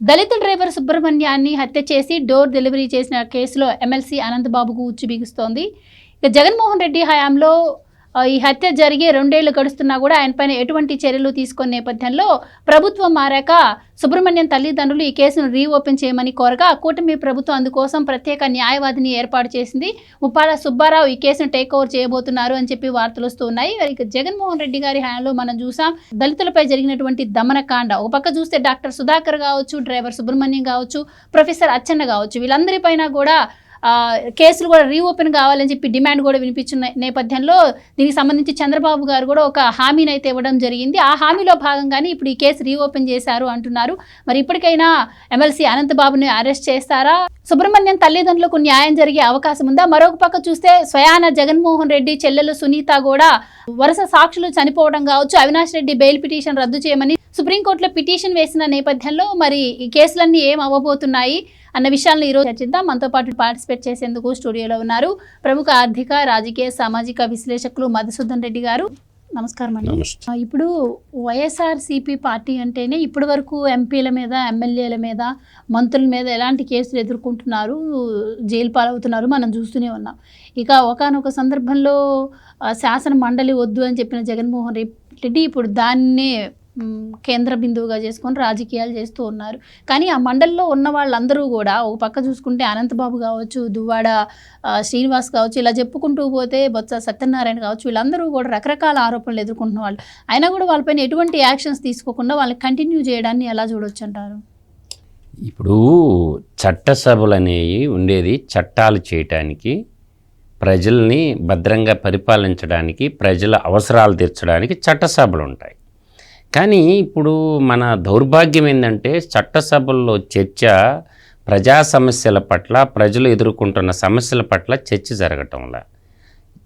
దళిత driver సుబ్రహ్మణ్యాన్ని హత్య చేసి door delivery చేసిన కేసులో ఎమ్మెల్సీ అనంతబాబుకు ఉచ్చు బిగుస్తోంది ఇక జగన్మోహన్ రెడ్డి హయాంలో ఈ హత్య జరిగి రెండేళ్ళు గడుస్తున్నా కూడా ఆయనపైన ఎటువంటి చర్యలు తీసుకున్న నేపథ్యంలో ప్రభుత్వం మారాక సుబ్రహ్మణ్యం తల్లిదండ్రులు ఈ కేసును రీఓపెన్ చేయమని కోరగా కూటమి ప్రభుత్వం అందుకోసం ప్రత్యేక న్యాయవాదిని ఏర్పాటు చేసింది. ఉప్పాల సుబ్బారావు ఈ కేసును టేక్ ఓవర్ చేయబోతున్నారు అని చెప్పి వార్తలు వస్తూ ఉన్నాయి. జగన్మోహన్ రెడ్డి గారి హయాంలో మనం చూసాం దళితులపై జరిగినటువంటి దమనకాండ. ఒక పక్క చూస్తే డాక్టర్ సుధాకర్ కావచ్చు డ్రైవర్ సుబ్రహ్మణ్యం కావచ్చు ప్రొఫెసర్ అచ్చన్న కావచ్చు వీళ్ళందరిపైన కూడా కేసులు కూడా రీఓపెన్ కావాలని చెప్పి డిమాండ్ కూడా వినిపించిన నేపథ్యంలో దీనికి సంబంధించి చంద్రబాబు గారు కూడా ఒక హామీని అయితే ఇవ్వడం జరిగింది. ఆ హామీలో భాగంగానే ఇప్పుడు ఈ కేసు రీఓపెన్ చేశారు అంటున్నారు. మరి ఇప్పటికైనా ఎమ్మెల్సీ అనంతబాబుని అరెస్ట్ చేస్తారా? సుబ్రహ్మణ్యం తల్లిదండ్రులకు న్యాయం జరిగే అవకాశం ఉందా? మరొక పక్క చూస్తే స్వయాన జగన్మోహన్ రెడ్డి చెల్లెలు సునీత కూడా వరుస సాక్షులు చనిపోవడం కావచ్చు. అవినాష్ రెడ్డి బెయిల్ పిటిషన్ రద్దు చేయమని సుప్రీంకోర్టులో పిటిషన్ వేసిన నేపథ్యంలో మరి ఈ కేసులన్నీ ఏం అవ్వబోతున్నాయి? అన్న విషయాలను ఈరోజు చర్చిద్దాం. మనతో పాటు పార్టిసిపేట్ చేసేందుకు స్టూడియోలో ఉన్నారు ప్రముఖ ఆర్థిక రాజకీయ సామాజిక విశ్లేషకులు మధుసూదన్ రెడ్డి గారు. నమస్కారం అండి. ఇప్పుడు వైఎస్ఆర్సీపీ పార్టీ అంటేనే ఇప్పటి వరకు ఎంపీల మీద ఎమ్మెల్యేల మీద మంత్రుల మీద ఎలాంటి కేసులు ఎదుర్కొంటున్నారు జైలు పాలవుతున్నారు మనం చూస్తూనే ఉన్నాం. ఇక ఒకనొక సందర్భంలో శాసన మండలి వద్దు అని చెప్పిన జగన్మోహన్ రెడ్డి ఇప్పుడు దాన్నే కేంద్ర బిందువుగా చేసుకొని రాజకీయాలు చేస్తూ ఉన్నారు. కానీ ఆ మండలిలో ఉన్న వాళ్ళందరూ కూడా ఒక పక్క చూసుకుంటే అనంతబాబు కావచ్చు దువ్వాడ శ్రీనివాస్ కావచ్చు ఇలా చెప్పుకుంటూ పోతే బొత్స సత్యనారాయణ కావచ్చు వీళ్ళందరూ కూడా రకరకాల ఆరోపణలు ఎదుర్కొంటున్న వాళ్ళు. అయినా కూడా వాళ్ళపైన ఎటువంటి యాక్షన్స్ తీసుకోకుండా వాళ్ళని కంటిన్యూ చేయడాన్ని ఎలా చూడొచ్చు అంటారు? ఇప్పుడు చట్టసభలు అనేవి ఉండేది చట్టాలు చేయటానికి ప్రజల్ని భద్రంగా పరిపాలించడానికి ప్రజల అవసరాలు తీర్చడానికి చట్టసభలు ఉంటాయి కానీ ఇప్పుడు మన దౌర్భాగ్యం ఏంటంటే చట్టసభల్లో చర్చ ప్రజా సమస్యల పట్ల ప్రజలు ఎదుర్కొంటున్న సమస్యల పట్ల చర్చ జరగటంలా.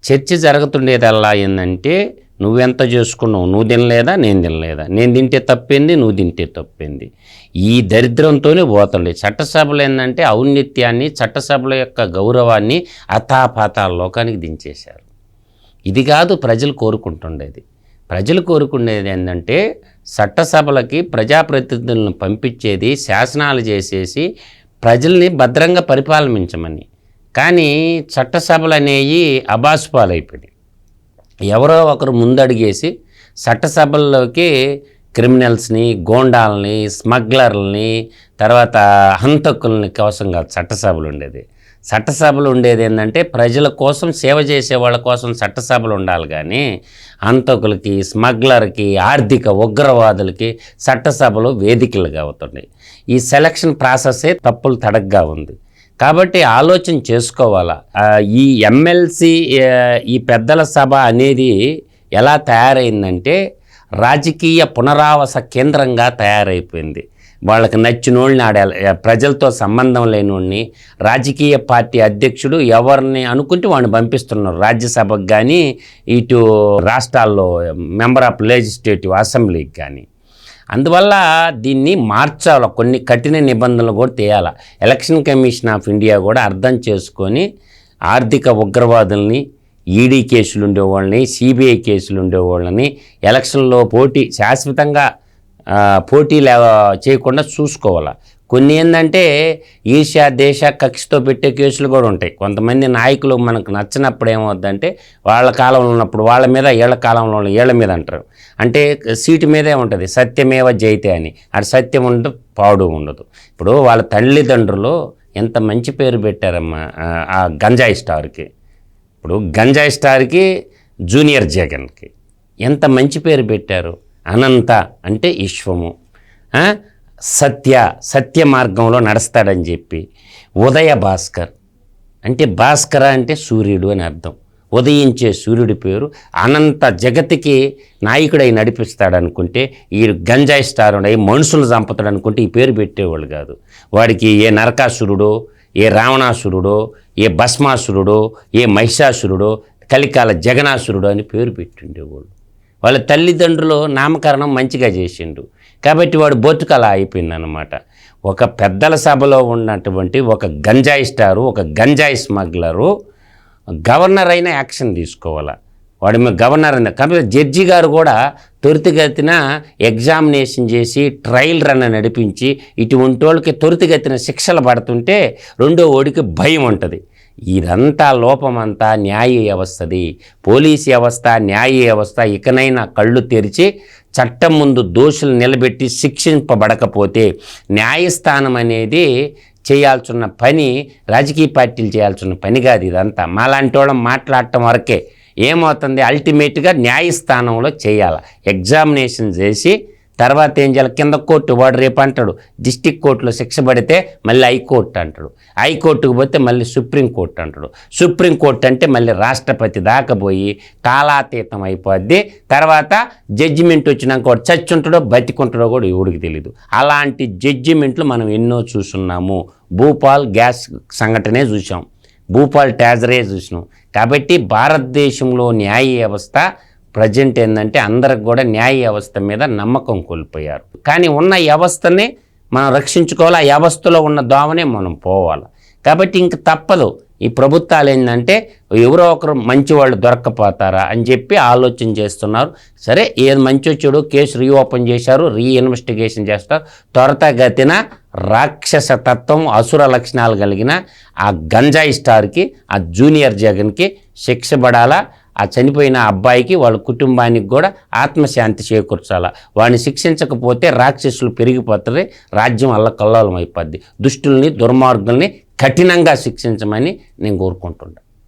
చర్చ జరుగుతుండేదల్లా ఏంటంటే నువ్వెంత చేసుకున్నావు నువ్వు తినలేదా నేను తినలేదా? నేను తింటే తప్పింది నువ్వు తింటే తప్పింది? ఈ దరిద్రంతోనే పోతుంది చట్టసభలు ఏంటంటే ఔన్నత్యాన్ని చట్టసభల యొక్క గౌరవాన్ని అతాపాతాల లోకానికి దించేశారు. ఇది కాదు ప్రజలు కోరుకుంటుండేది. ప్రజలు కోరుకునేది ఏంటంటే చట్టసభలకి ప్రజాప్రతినిధులను పంపించేది శాసనాలు చేసేసి ప్రజల్ని భద్రంగా పరిపాలించమని. కానీ చట్టసభలు అనేవి అబాసుపాలైపోయినాయి ఎవరో ఒకరు ముందడిగేసి చట్టసభల్లోకి క్రిమినల్స్ని గోండాలని స్మగ్లర్లని తర్వాత హంతకుల్ని కోసం కాదు చట్టసభలు ఉండేది. చట్టసభలు ఉండేది ఏంటంటే ప్రజల కోసం సేవ చేసే వాళ్ళ కోసం చట్టసభలు ఉండాలి కానీ అంతకులకి స్మగ్లర్కి ఆర్థిక ఉగ్రవాదులకి చట్టసభలు వేదికలుగా అవుతున్నాయి. ఈ సెలక్షన్ ప్రాసెసే తప్పులు తడగ్గా ఉంది. కాబట్టి ఆలోచన చేసుకోవాలా? ఈ ఎమ్మెల్సీ ఈ పెద్దల సభ అనేది ఎలా తయారైందంటే రాజకీయ పునరావాస కేంద్రంగా తయారైపోయింది. వాళ్ళకి నచ్చిన వాళ్ళని ఆడ ప్రజలతో సంబంధం లేనివాడిని రాజకీయ పార్టీ అధ్యక్షుడు ఎవరిని అనుకుంటే వాడిని పంపిస్తున్నారు. రాజ్యసభకు కానీ ఇటు రాష్ట్రాల్లో మెంబర్ ఆఫ్ లెజిస్లేటివ్ అసెంబ్లీకి కానీ అందువల్ల దీన్ని మార్చాలి కొన్ని కఠిన నిబంధనలు కూడా తీయాలి. ఎలక్షన్ కమిషన్ ఆఫ్ ఇండియా కూడా అర్థం చేసుకొని ఆర్థిక ఉగ్రవాదుల్ని ఈడీ కేసులు ఉండేవాళ్ళని సిబిఐ కేసులు ఉండేవాళ్ళని ఎలక్షన్లో పోటీ శాశ్వతంగా పోటీలు పోటీ చేయకుండా చూసుకోవాలి. కొన్ని ఏంటంటే ఈర్ష్యా దేశ కక్షతో పెట్టే కేసులు కూడా ఉంటాయి. కొంతమంది నాయకులు మనకు నచ్చినప్పుడు ఏమవుద్దంటే వాళ్ళ కాలంలో ఉన్నప్పుడు వాళ్ళ మీద ఏళ్ళ కాలంలో ఉన్న ఏళ్ళ మీద అంటారు. అంటే సీటు మీదే ఉంటుంది. సత్యమేవ జైతే అని. అది సత్యం ఉండదు పాడు ఉండదు. ఇప్పుడు వాళ్ళ తల్లిదండ్రులు ఎంత మంచి పేరు పెట్టారమ్మా ఆ గంజాయి స్టార్కి. ఇప్పుడు గంజాయి స్టార్కి జూనియర్ జగన్కి. ఎంత మంచి పేరు పెట్టారు. అనంత అంటే విశ్వము సత్య సత్య మార్గంలో నడుస్తాడని చెప్పి. ఉదయ భాస్కర్. అంటే భాస్కర అంటే సూర్యుడు అని అర్థం. ఉదయించే సూర్యుడి పేరు అనంత జగతికి నాయకుడై నడిపిస్తాడు అనుకుంటే ఈ గంజాయి స్టార్ అయి మనుషులు చంపుతాడు అనుకుంటే ఈ పేరు పెట్టేవాళ్ళు కాదు. వాడికి ఏ నరకాసురుడో ఏ రావణాసురుడో ఏ భస్మాసురుడో ఏ మహిషాసురుడో కలికాల జగనాసురుడు అని పేరు పెట్టిండేవాళ్ళు. వాళ్ళ తల్లిదండ్రులు నామకరణం మంచిగా చేసిండు. కాబట్టి వాడు బొత్తుకలా అయిపోయిందనమాట ఒక పెద్దల సభలో ఉన్నటువంటి ఒక గంజాయి స్టారు ఒక గంజాయి స్మగ్లరు గవర్నర్ అయినా యాక్షన్ తీసుకోవాలా. వాడి మీద గవర్నర్ అయినా కాబట్టి జడ్జి గారు కూడా త్వరితగతిన ఎగ్జామినేషన్ చేసి ట్రయల్ రన్ నడిపించి ఇటువంటి వాళ్ళకి త్వరితగతిన శిక్షలు పడుతుంటే రెండో ఓడికి భయం ఉంటుంది. ఇదంతా లోపమంతా న్యాయ వ్యవస్థది. పోలీస్ వ్యవస్థ న్యాయ వ్యవస్థ ఇకనైనా కళ్ళు తెరిచి చట్టం ముందు దోషులు నిలబెట్టి శిక్షింపబడకపోతే న్యాయస్థానం అనేది చేయాల్సిన పని రాజకీయ పార్టీలు చేయాల్సిన పని కాదు ఇదంతా. మాలాంటి వాళ్ళం మాట్లాడటం వరకే. ఏమవుతుంది? అల్టిమేట్గా న్యాయస్థానంలో చేయాలి. ఎగ్జామినేషన్ చేసి తర్వాత ఏం చేయాలి? కింద కోర్టు వాడు రేపు అంటాడు డిస్టిక్ కోర్టులో శిక్ష పడితే మళ్ళీ హైకోర్టు అంటాడు. హైకోర్టుకు పోతే మళ్ళీ సుప్రీంకోర్టు అంటాడు. సుప్రీంకోర్టు అంటే మళ్ళీ రాష్ట్రపతి దాకా పోయి కాలాతీతం అయిపోద్ది. తర్వాత జడ్జిమెంట్ వచ్చినాక వాడు చచ్చుంటాడో బతికుంటాడో కూడా ఎవడికి తెలియదు అలాంటి జడ్జిమెంట్లు మనం ఎన్నో చూస్తున్నాము. భూపాల్ గ్యాస్ సంఘటనే చూసాం భూపాల్ ట్యాజరే చూసినాం. కాబట్టి భారతదేశంలో న్యాయ వ్యవస్థ ప్రజెంట్ ఏంటంటే అందరికి కూడా న్యాయ వ్యవస్థ మీద నమ్మకం కోల్పోయారు. కానీ ఉన్న వ్యవస్థని మనం రక్షించుకోవాలి. ఆ వ్యవస్థలో ఉన్న దోమనే మనం పోవాలి. కాబట్టి ఇంక తప్పదు. ఈ ప్రభుత్వాలు ఏంటంటే ఎవరో ఒకరు మంచి వాళ్ళు దొరక్కపోతారా అని చెప్పి ఆలోచన చేస్తున్నారు. సరే ఏది మంచి వచ్చాడు కేసు రీఓపెన్ చేశారు రీఇన్వెస్టిగేషన్ చేస్తారు. త్వరతగతిన రాక్షస తత్వం అసుర లక్షణాలు కలిగిన ఆ గంజాయి స్టార్కి ఆ జూనియర్ జగన్కి శిక్ష పడాలా? ఆ చనిపోయిన అబ్బాయికి వాళ్ళ కుటుంబానికి కూడా ఆత్మశాంతి చేకూర్చాలా? వాడిని శిక్షించకపోతే రాక్షసులు పెరిగిపోతుంది రాజ్యం అల్ల కల్లోలం అయిపోద్ది. దుష్టుల్ని దుర్మార్గుల్ని కఠినంగా శిక్షించమని నేను కోరుకుంటున్నాను